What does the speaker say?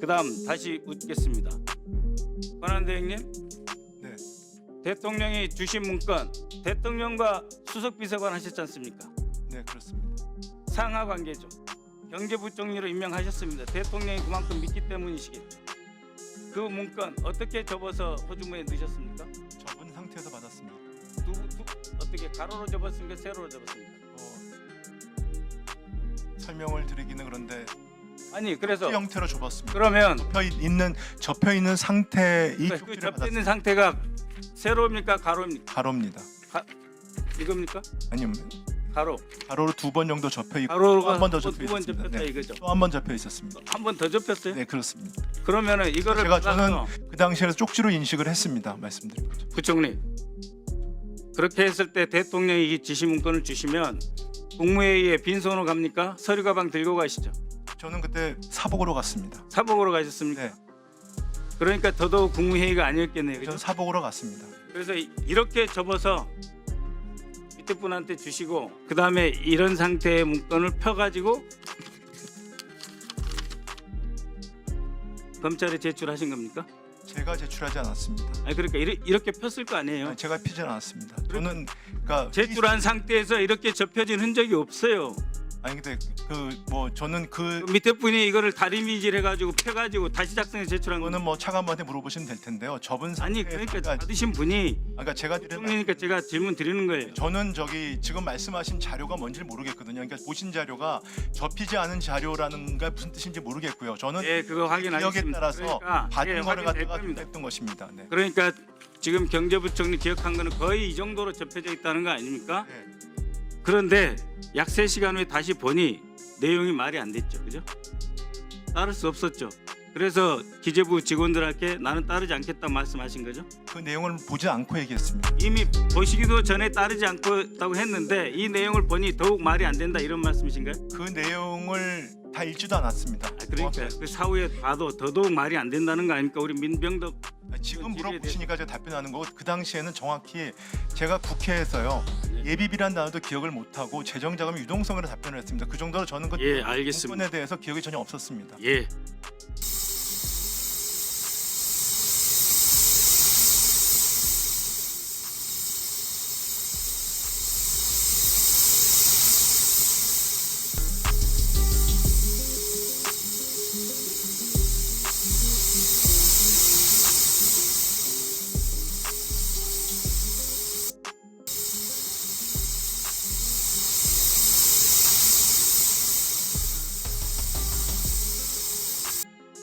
그다음 다시 묻겠습니다. 권한 대행님, 네. 대통령이 주신 문건 대통령과 수석 비서관 하셨지 않습니까? 네 그렇습니다. 상하 관계죠. 경제부총리로 임명하셨습니다. 대통령이 그만큼 믿기 때문이시겠죠. 그 문건 어떻게 접어서 호주머니에 넣으셨습니까? 접은 상태에서 받았습니다. 두, 두, 어떻게 가로로 접었습니까? 세로로 접었습니까? 어, 설명을 드리기는 그런데 아니 그래서 이 형태로 접었습니다. 그러면 접혀 있는 접혀 있는 상태 이 그 쪽지를 접혀 있는 받았습니다. 상태가 세로입니까? 가로입니까? 가로입니다. 이겁니까? 아니면 가로. 가로로 두 번 정도 접혀 있고 가로가 한 번더두 접혀 번 있습니다. 접혔다 네. 이거죠. 또 한 번 접혀 있었습니다. 한 번 더 접혔어요? 네 그렇습니다. 그러면은 이거를 제가 받아서 그 당시에 쪽지로 인식을 했습니다. 말씀드린 거죠. 부총리 그렇게 했을 때 대통령이 이 지시 문건을 주시면 국무회의에 빈손으로 갑니까? 서류 가방 들고 가시죠. 저는 그때 사복으로 갔습니다. 사복으로 가셨습니까? 네, 그러니까 더더욱 국무회의가 아니었겠네요. 그죠? 저는 사복으로 갔습니다. 그래서 이- 이렇게 접어서 밑에 분한테 주시고 그 다음에 이런 상태의 문건을 펴가지고 검찰에 제출하신 겁니까? 제가 제출하지 않았습니다. 아니 그러니까 이렇게, 이렇게 폈을 거 아니에요. 아니, 제가 피지 않았습니다. 저는 그러니까 제출한 상태에서 이렇게 접혀진 흔적이 없어요. 아니 근데 그 뭐 저는 그그 밑에 분이 이거를 다리미질 해가지고 펴가지고 다시 작성해 제출한 거는 그거는 뭐 차관한테 물어보시면 될 텐데요. 접은 아니 상태에 그러니까 제가- 받으신 분이 그러니까 제가 드린 총리니까 제가 질문 드리는 거예요. 저는 저기 지금 말씀하신 자료가 뭔지 모르겠거든요. 그러니까 보신 자료가 접히지 않은 자료라는 게 무슨 뜻인지 모르겠고요. 저는 예, 그거 기억에 확인하겠습니다. 따라서 그러니까 받은 예, 거를 확인될 갖다가 겁니다. 했던 것입니다. 네. 그러니까 지금 경제부총리 기억한 거는 거의 이 정도로 접혀져 있다는 거 아닙니까? 네. 그런데 약 3시간 후에 다시 보니 내용이 말이 안 됐죠. 그죠? 따를 수 없었죠. 그래서 기재부 직원들한테 나는 따르지 않겠다 말씀하신 거죠. 그 내용을 보지 않고 얘기했습니다. 이미 보시기도 전에 따르지 않고다고 했는데 이 내용을 보니 더욱 말이 안 된다 이런 말씀이신가요? 그 내용을 다 읽지도 않았습니다. 아, 그러니까 그 사후에 봐도 더더욱 말이 안 된다는 거 아닙니까? 우리 민병덕 지금 질의에 물어보시니까 제가 답변하는 거고 그 당시에는 정확히 제가 국회에서요 예비비란 단어도 기억을 못하고 재정자금 유동성으로 답변을 했습니다. 그 정도로 저는 그 예 알겠습니다. 문건에 대해서 기억이 전혀 없었습니다. 예